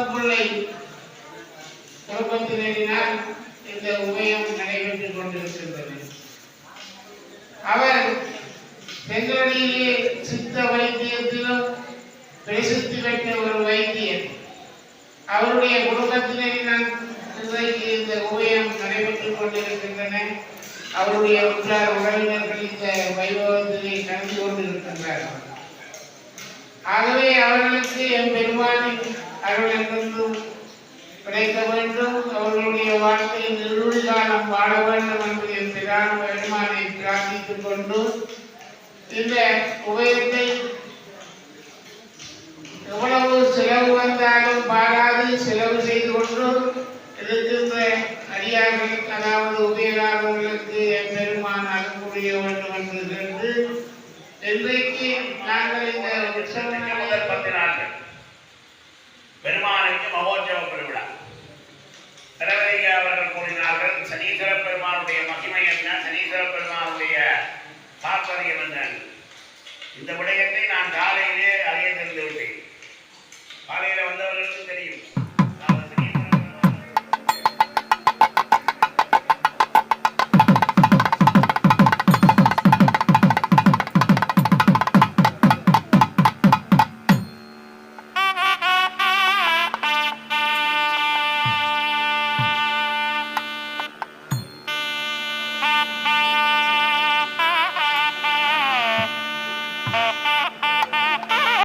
சின்னப்பிள்ளை குடும்பத்தினரினால் இந்த உபயம் நடைபெற்றுக் கொண்டிருக்கின்றது. அவர் பெங்களூரிலே சித்த வைத்தியத்திலும் பிரசித்தி பெற்ற ஒரு வைத்தியர். அவருடைய குடும்பத்தினரினால் இன்றைக்கு இந்த உபயம் நடைபெற்றுக் கொண்டிருக்கின்றன. அவருடைய உற்றார் உறவினர்கள் இந்த வைபவத்திலே கலந்து கொண்டிருக்கின்றார்கள். ஆகவே அவர்களுக்கு என் பெருமானின் அருளன் கிடைக்க வேண்டும் அவர்களுடைய வாழ்க்கையில் நிறுவன காலம் வாழ வேண்டும் என்று என் பிரான பெருமானை பிரார்த்தித்துக் கொண்டு இந்த உபயத்தை எவ்வளவு செலவு வந்தாலும் பாராது செலவு செய்து கொண்டு இருக்கின்ற அடியார்கள் அதாவது உபயகாரர்களுக்கு என் பெருமான் அருள்புரிய வேண்டும் என்று கேட்டு இன்றைக்கு நாங்கள் இந்த உற்சவங்களை பத்து நாட்கள் பெருமானுக்கு மகோற்சவ பெருவிழா தலைவரையா அவர்கள் கூறினார்கள் சனீஸ்வர பெருமானுடைய மகிமை என்ன? சனீஸ்வர பெருமானுடைய தாற்பயம் என்ன இந்த விடயத்தை நான் காலையிலே அறிய தெரிந்து விட்டேன் காலையில் வந்தவர்களுக்கு தெரியும்.